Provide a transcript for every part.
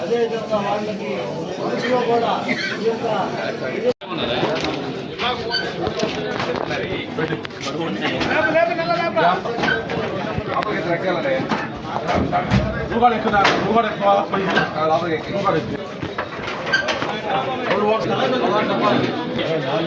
అదేవిధంగా వాళ్ళకి మనసులో కూడా ఈ యొక్క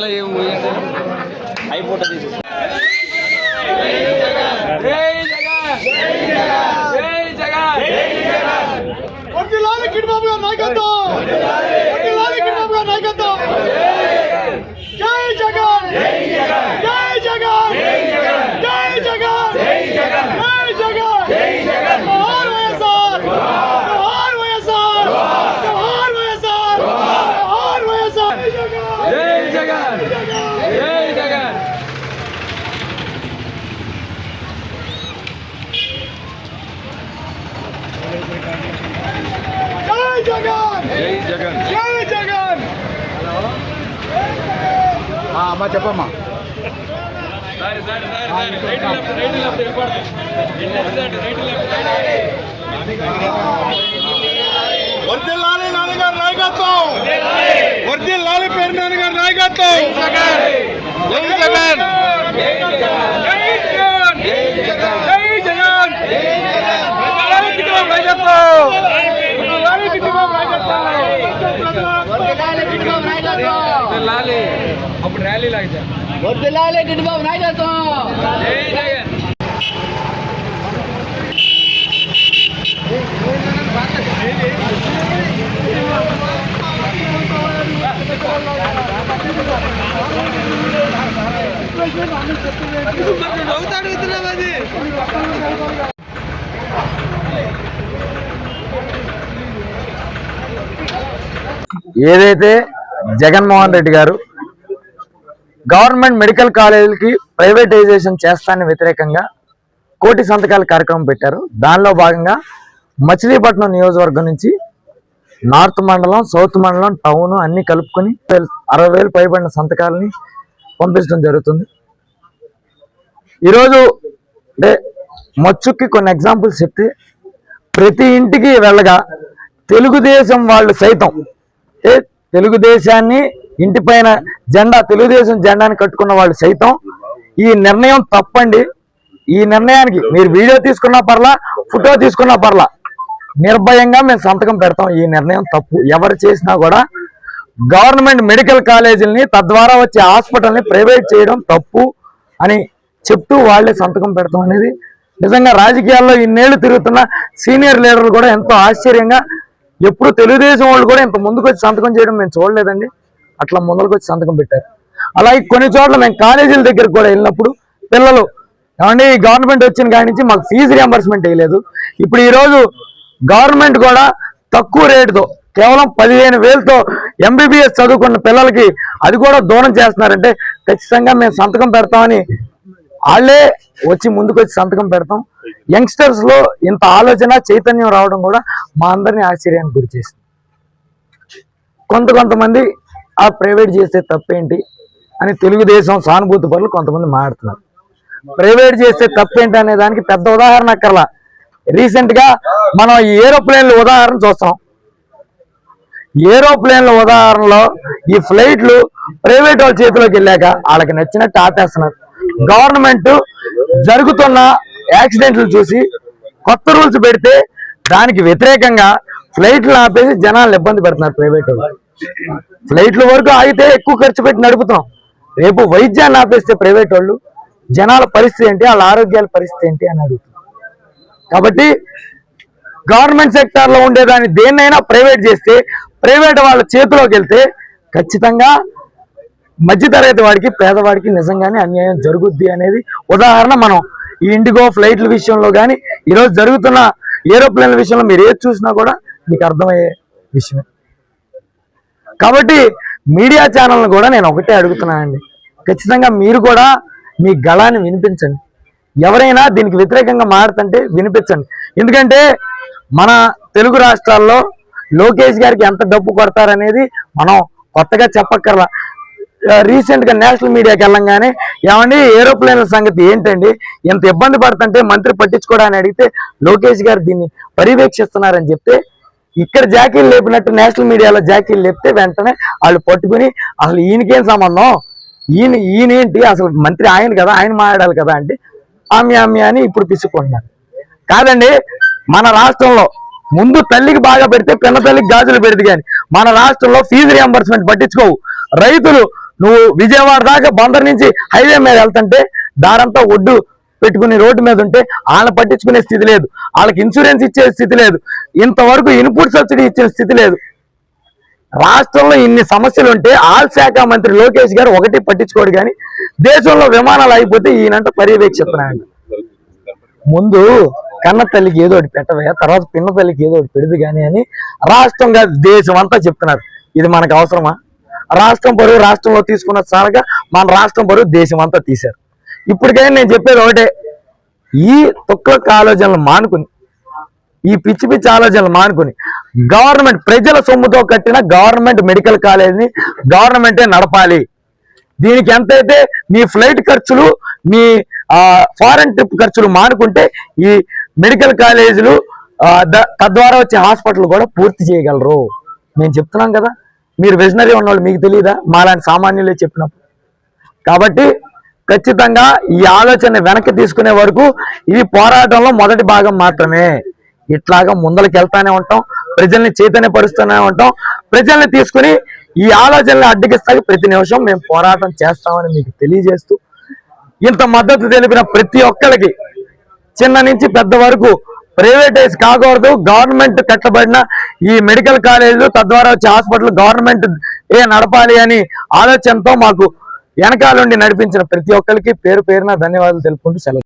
ચાલે એવું હોય. అమ్మా చెప్పమ్మా. వర్ధిల్లాలి నాన్నగారి నాయకత్వం. వర్ధిల్లాలి పేరు నాన్నగారి నాయకత్వం. జగన్ జై జగన్. అప్పుడు ర్యాలీ లాగా వర్దిలాలే గిడ్డిబాబు నాయకత్వం జై జగన్ ఏదైతే జగన్మోహన్ రెడ్డి గారు గవర్నమెంట్ మెడికల్ కాలేజీలకి ప్రైవేటైజేషన్ చేస్తానని వ్యతిరేకంగా కోటి సంతకాల కార్యక్రమం పెట్టారు. దానిలో భాగంగా మచిలీపట్నం నియోజకవర్గం నుంచి నార్త్ మండలం సౌత్ మండలం టౌన్ అన్ని కలుపుకొని అరవై వేలు పైబడిన సంతకాలని పంపించడం జరుగుతుంది. ఈరోజు అంటే మచ్చుకి కొన్ని ఎగ్జాంపుల్స్ చెప్తే ప్రతి ఇంటికి వెళ్ళగా తెలుగుదేశం వాళ్ళు సైతం ఏ తెలుగుదేశాన్ని ఇంటిపైన జెండా తెలుగుదేశం జెండాని కట్టుకున్న వాళ్ళు సైతం ఈ నిర్ణయం తప్పండి. ఈ నిర్ణయానికి మీరు వీడియో తీసుకున్నా పర్లా ఫోటో తీసుకున్నా పర్లా. నిర్భయంగా మేము సంతకం పెడతాం. ఈ నిర్ణయం తప్పు. ఎవరు చేసినా కూడా గవర్నమెంట్ మెడికల్ కాలేజీలని తద్వారా వచ్చే హాస్పిటల్ని ప్రైవేట్ చేయడం తప్పు అని చెప్తూ వాళ్ళే సంతకం పెడతాం అనేది నిజంగా రాజకీయాల్లో ఇన్నేళ్ళు తిరుగుతున్న సీనియర్ లీడర్లు కూడా ఎంతో ఆశ్చర్యంగా ఎప్పుడు తెలుగుదేశం వాళ్ళు కూడా ఇంత ముందుకు వచ్చి సంతకం చేయడం మేము చూడలేదండి. అట్లా ముందరకు వచ్చి సంతకం పెట్టారు. అలాగే కొన్ని చోట్ల మేము కాలేజీల దగ్గరకు కూడా వెళ్ళినప్పుడు పిల్లలు ఏమండి గవర్నమెంట్ వచ్చిన కాడి నుంచి మాకు ఫీజు రియంబర్స్మెంట్ వేయలేదు. ఇప్పుడు ఈరోజు గవర్నమెంట్ కూడా తక్కువ రేటుతో కేవలం పదిహేను వేలతో ఎంబీబీఎస్ చదువుకున్న పిల్లలకి అది కూడా దూరం చేస్తున్నారంటే ఖచ్చితంగా మేము సంతకం పెడతామని వాళ్ళే వచ్చి ముందుకొచ్చి సంతకం పెడతాం. యంగ్స్టర్స్లో ఇంత ఆలోచన చైతన్యం రావడం కూడా మా అందరినీ ఆశ్చర్యానికి గురి చేసింది. కొంత కొంతమంది ఆ ప్రైవేట్ చేస్తే తప్పేంటి అని తెలుగుదేశం సానుభూతి పనులు కొంతమంది మాట్లాడుతున్నారు. ప్రైవేట్ చేస్తే తప్పేంటి అనే దానికి పెద్ద ఉదాహరణ అక్కర్లా. రీసెంట్గా మనం ఈ ఏరోప్లేన్ల ఉదాహరణ చూస్తాం. ఏరోప్లేన్ల ఉదాహరణలో ఈ ఫ్లైట్లు ప్రైవేట్ వాళ్ళ చేతిలోకి వెళ్ళాక వాళ్ళకి నచ్చినట్టు ఆపేస్తున్నారు గవర్నమెంట్ జరుగుతున్న యాక్సిడెంట్లు చూసి కొత్త రూల్స్ పెడితే దానికి వ్యతిరేకంగా ఫ్లైట్లు ఆపేసి జనాలను ఇబ్బంది పెడుతున్నారు ప్రైవేట్ వాళ్ళు. ఫ్లైట్ల వరకు ఆగితే ఎక్కువ ఖర్చు పెట్టి నడుపుతాం. రేపు వైద్యాన్ని ఆపేస్తే ప్రైవేట్ వాళ్ళు జనాల పరిస్థితి ఏంటి వాళ్ళ ఆరోగ్యాల పరిస్థితి ఏంటి అని అడుగుతాం. కాబట్టి గవర్నమెంట్ సెక్టార్లో ఉండేదాన్ని దేన్నైనా ప్రైవేట్ చేస్తే ప్రైవేట్ వాళ్ళ చేతిలోకి వెళ్తే ఖచ్చితంగా మధ్యతరగతి వాడికి పేదవాడికి నిజంగానే అన్యాయం జరుగుద్ది అనేది ఉదాహరణ మనం ఈ ఇండిగో ఫ్లైట్ల విషయంలో కానీ ఈరోజు జరుగుతున్న ఏరోప్లేన్ల విషయంలో మీరు ఏది చూసినా కూడా మీకు అర్థమయ్యే విషయం. కాబట్టి మీడియా ఛానల్ని కూడా నేను ఒకటే అడుగుతున్నానండి. ఖచ్చితంగా మీరు కూడా మీ గళాన్ని వినిపించండి. ఎవరైనా దీనికి వ్యతిరేకంగా మారుతుంటే వినిపించండి. ఎందుకంటే మన తెలుగు రాష్ట్రాల్లో లోకేష్ గారికి ఎంత డబ్బు కొడతారనేది మనం కొత్తగా చెప్పక్కర్లా. రీసెంట్గా నేషనల్ మీడియాకి వెళ్ళంగానే ఏమండి ఏరోప్లేన్ల సంగతి ఏంటండి? ఎంత ఇబ్బంది పడుతుంటే మంత్రి పట్టించుకోవడానికి అడిగితే లోకేష్ గారు దీన్ని పర్యవేక్షిస్తున్నారని చెప్తే ఇక్కడ జాకీలు లేపినట్టు నేషనల్ మీడియాలో జాకీలు లేపితే వెంటనే వాళ్ళు పట్టుకుని అసలు ఈయనకేం సంబంధం? ఈయన ఈయనేంటి? అసలు మంత్రి ఆయన కదా ఆయన మాట్లాడాలి కదా అంటే ఆమె ఆమె అని ఇప్పుడు పిసుకుంటున్నారు కాదండి మన రాష్ట్రంలో ముందు తల్లికి బాగా పెడితే పిన్న తల్లికి గాజులు పెడితే కానీ మన రాష్ట్రంలో ఫీజు రియంబర్స్మెంట్ పట్టించుకోవు. రైతులు నువ్వు విజయవాడ దాకా బందర్ నుంచి హైవే మీద వెళ్తుంటే దారంతా ఒడ్డు పెట్టుకుని రోడ్డు మీద ఉంటే వాళ్ళని పట్టించుకునే స్థితి లేదు. వాళ్ళకి ఇన్సూరెన్స్ ఇచ్చే స్థితి లేదు. ఇంతవరకు ఇన్పుట్ సబ్సిడీ ఇచ్చే స్థితి లేదు. రాష్ట్రంలో ఇన్ని సమస్యలు ఉంటే ఆల్ శాఖ మంత్రి లోకేష్ గారు ఒకటి పట్టించుకోడు కానీ దేశంలో విమానాలు అయిపోతే ఈయనంట పర్యవేక్షిస్తున్నాయండి ముందు కన్న తల్లికి ఏదో ఒకటి పెట్టవే తర్వాత పిన్న తల్లికి ఏదో ఒకటి పెడదు కానీ అని రాష్ట్రం కాదు దేశం అంతా చెప్తున్నారు. ఇది మనకు అవసరమా? రాష్ట్రం పరువు రాష్ట్రంలో తీసుకున్న చాలగా మన రాష్ట్రం పరువు దేశం అంతా తీశారు. ఇప్పటికైనా నేను చెప్పేది ఒకటే. ఈ తొక్క ఆలోచనలు మానుకుని ఈ పిచ్చి పిచ్చి ఆలోచనలు మానుకుని గవర్నమెంట్ ప్రజల సొమ్ముతో కట్టిన గవర్నమెంట్ మెడికల్ కాలేజీని గవర్నమెంటే నడపాలి. దీనికి ఎంతైతే మీ ఫ్లైట్ ఖర్చులు మీ ఫారెన్ ట్రిప్ ఖర్చులు మానుకుంటే ఈ మెడికల్ కాలేజీలు తద్వారా వచ్చే హాస్పిటల్ కూడా పూర్తి చేయగలరు. నేను చెప్తున్నాం కదా. మీరు విజనరీ ఉన్నవాళ్ళు మీకు తెలియదా మాలాంటి సామాన్యులే చెప్పినప్పుడు. కాబట్టి ఖచ్చితంగా ఈ ఆలోచన వెనక్కి తీసుకునే వరకు ఇది పోరాటంలో మొదటి భాగం మాత్రమే. ఇట్లాగా ముందరికి వెళ్తానే ఉంటాం ప్రజల్ని చైతన్యపరుస్తూనే ఉంటాం. ప్రజల్ని తీసుకుని ఈ ఆలోచనలు అడ్డగిస్తాకి ప్రతి నిమిషం మేము పోరాటం చేస్తామని మీకు తెలియజేస్తూ ఇంత మద్దతు తెలిపిన ప్రతి ఒక్కరికి చిన్న నుంచి పెద్ద వరకు ప్రైవేటైజ్ కాకూడదు. గవర్నమెంట్ కట్టబడిన ఈ మెడికల్ కాలేజీలు తద్వారా వచ్చే హాస్పిటల్ గవర్నమెంట్ ఏ నడపాలి అని ఆలోచనతో మాకు వెనకాలండి నడిపించిన ప్రతి ఒక్కరికి పేరు పేరున ధన్యవాదాలు తెలుపుకుంటూ సెలవు.